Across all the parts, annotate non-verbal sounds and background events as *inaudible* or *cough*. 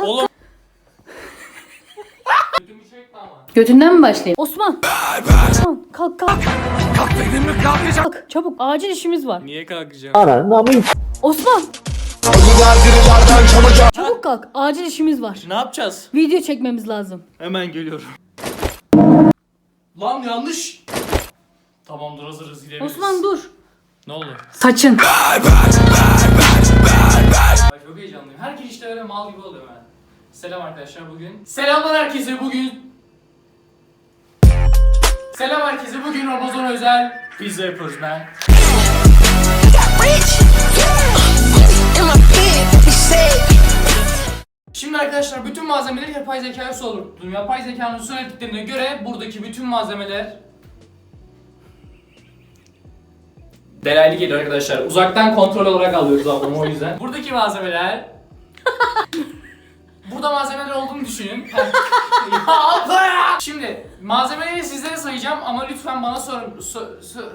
kalk. Oğlum. Götümü çekme ama. Götünden mi başlayayım? Osman. Osman kalk kalk. Kalk dedim mi kalkacağım. Kalk çabuk acil işimiz var. Niye kalkacağım? Osman. Çabuk kalk acil işimiz var. Ne yapacağız? Video çekmemiz lazım. Hemen geliyorum. Lan yanlış. Tamamdır hazırız gidebiliriz. Osman dur. Ne oldu? Saçın. Girişte öyle mal gibi oluyor ben. Selam arkadaşlar bugün. Selamlar herkese bugün. Selam herkese bugün Ramazan özel pizza yapıyoruz ben. Şimdi arkadaşlar bütün malzemeleri yapay zekaya sordum. Yapay zekanın söylediklerine göre buradaki bütün malzemeler Delaylı geliyor arkadaşlar. Uzaktan kontrol olarak alıyoruz ablamı o yüzden. Buradaki malzemeler *laughs* Burada malzemeler olduğunu düşünün. *laughs* ya ya! Şimdi malzemeleri sizlere sayacağım ama lütfen bana sorun. So- so-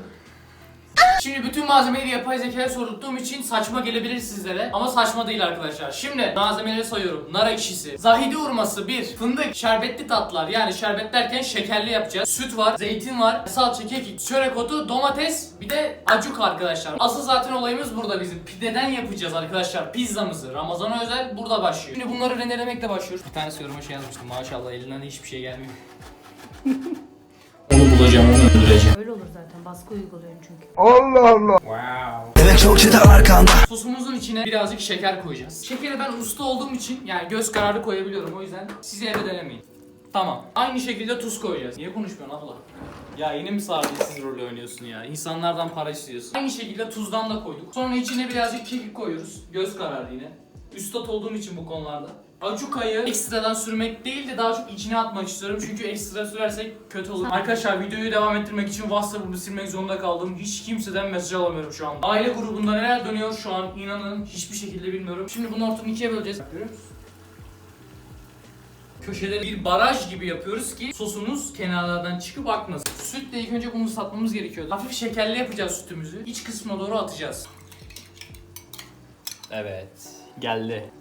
Şimdi bütün malzemeleri yapay zekaya sorduğum için saçma gelebilir sizlere ama saçma değil arkadaşlar. Şimdi malzemeleri sayıyorum. Nar ekşisi, zahidi hurması 1, fındık, şerbetli tatlar yani şerbet derken şekerli yapacağız. Süt var, zeytin var, salça, kekik, çörek otu, domates, bir de acuk arkadaşlar. Asıl zaten olayımız burada bizim. Pideden yapacağız arkadaşlar pizzamızı. Ramazan'a özel burada başlıyor. Şimdi bunları rendelemekle başlıyoruz. Bir tanesi yoruma şey yazmıştı maşallah elinden de hiçbir şey gelmiyor. onu bulacağım, onu öldüreceğim. *laughs* Öyle olur zaten baskı uyguluyorum çünkü. Wow. Bebek çok çete arkanda. Sosumuzun içine birazcık şeker koyacağız. Şekeri ben usta olduğum için yani göz kararı koyabiliyorum o yüzden size evde denemeyin. Tamam. Aynı şekilde tuz koyacağız. Niye konuşmuyorsun abla? Ya yine mi sardiyesiz rolü oynuyorsun ya? İnsanlardan para istiyorsun. Aynı şekilde tuzdan da koyduk. Sonra içine birazcık kekik koyuyoruz. Göz kararı yine. Üstat olduğum için bu konularda. Acukayı ekstradan sürmek değil de daha çok içine atmak istiyorum. Çünkü ekstra sürersek kötü olur. Arkadaşlar videoyu devam ettirmek için WhatsApp'ımı silmek zorunda kaldım. Hiç kimseden mesaj alamıyorum şu an. Aile grubunda neler dönüyor şu an inanın hiçbir şekilde bilmiyorum. Şimdi bunu ortadan ikiye böleceğiz. Köşeleri bir baraj gibi yapıyoruz ki sosumuz kenarlardan çıkıp akmasın. Sütle ilk önce bunu ıslatmamız gerekiyordu. Hafif şekerli yapacağız sütümüzü. İç kısmına doğru atacağız. Evet. Geldi.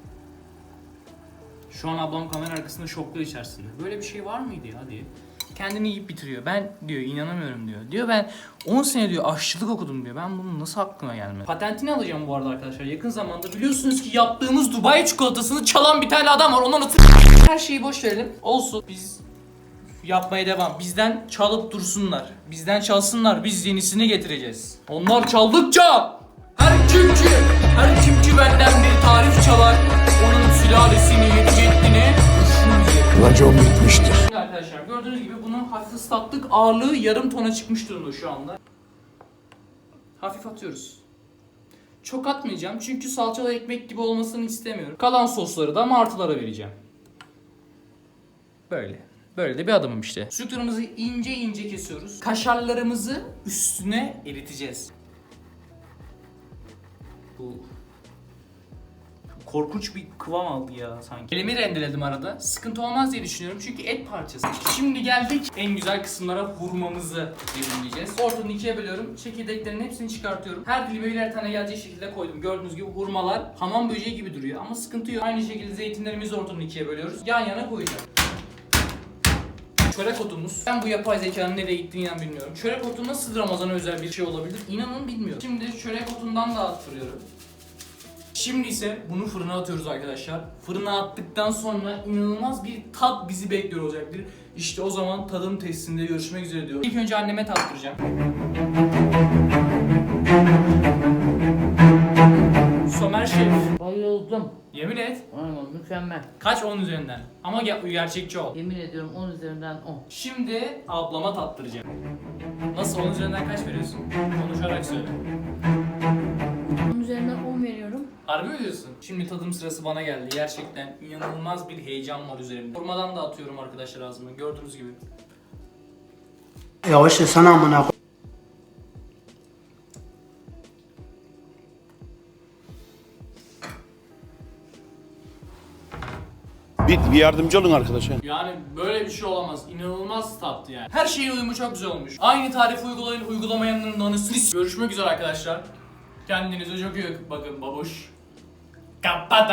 Şu an ablam kamera arkasında şoklar içerisinde. Böyle bir şey var mıydı ya diye. Kendini yiyip bitiriyor. Ben diyor inanamıyorum diyor. Diyor ben 10 sene diyor aşçılık okudum diyor. Ben bunun nasıl aklıma gelmedi? Patentini alacağım bu arada arkadaşlar. Yakın zamanda biliyorsunuz ki yaptığımız Dubai çikolatasını çalan bir tane adam var. Ondan nasıl her şeyi boş verelim. Olsun. Biz yapmaya devam. Bizden çalıp dursunlar. Bizden çalsınlar. Biz yenisini getireceğiz. Onlar çaldıkça her kim ki, her kim Racon bitmiştir. Arkadaşlar gördüğünüz gibi bunu hafif ıslattık. Ağırlığı yarım tona çıkmış durumda şu anda. Hafif atıyoruz. Çok atmayacağım çünkü salçalı ekmek gibi olmasını istemiyorum. Kalan sosları da martılara vereceğim. Böyle. Böyle de bir adımım işte. Sucuklarımızı ince ince kesiyoruz. Kaşarlarımızı üstüne eriteceğiz. Bu korkunç bir kıvam aldı ya sanki. Elimi rendeledim arada. Sıkıntı olmaz diye düşünüyorum çünkü et parçası. Şimdi geldik en güzel kısımlara hurmamızı dilimleyeceğiz. Ortadan ikiye bölüyorum. Çekirdeklerin hepsini çıkartıyorum. Her dilime birer tane gelecek şekilde koydum. Gördüğünüz gibi hurmalar hamam böceği gibi duruyor ama sıkıntı yok. Aynı şekilde zeytinlerimizi ortadan ikiye bölüyoruz. Yan yana koyacağım. Çörek otumuz. Ben bu yapay zekanın nereye gittiğini inan bilmiyorum. Çörek otu nasıl Ramazan'a özel bir şey olabilir? İnanın bilmiyorum. Şimdi çörek otundan da attırıyorum. Şimdi ise bunu fırına atıyoruz arkadaşlar. Fırına attıktan sonra inanılmaz bir tat bizi bekliyor olacaktır. İşte o zaman tadım testinde görüşmek üzere diyorum. İlk önce anneme tattıracağım. Somer Şef. Bayıldım. Yemin et. Aynen mükemmel. Kaç 10 üzerinden? Ama ge- gerçekçi ol. Yemin ediyorum 10 üzerinden 10. Şimdi ablama tattıracağım. Nasıl 10 üzerinden kaç veriyorsun? Konuşarak söyle. Harbi mi diyorsun? Şimdi tadım sırası bana geldi. Gerçekten inanılmaz bir heyecan var üzerimde. Hurmadan da atıyorum arkadaşlar ağzıma. Gördüğünüz gibi. Yavaş sana amına. Bir, bir yardımcı olun arkadaşa. Yani böyle bir şey olamaz. İnanılmaz tattı yani. Her şeyin uyumu çok güzel olmuş. Aynı tarifi uygulayın, uygulamayanların da anasını s- Görüşmek üzere arkadaşlar. Kendinize çok iyi bakın babuş. capata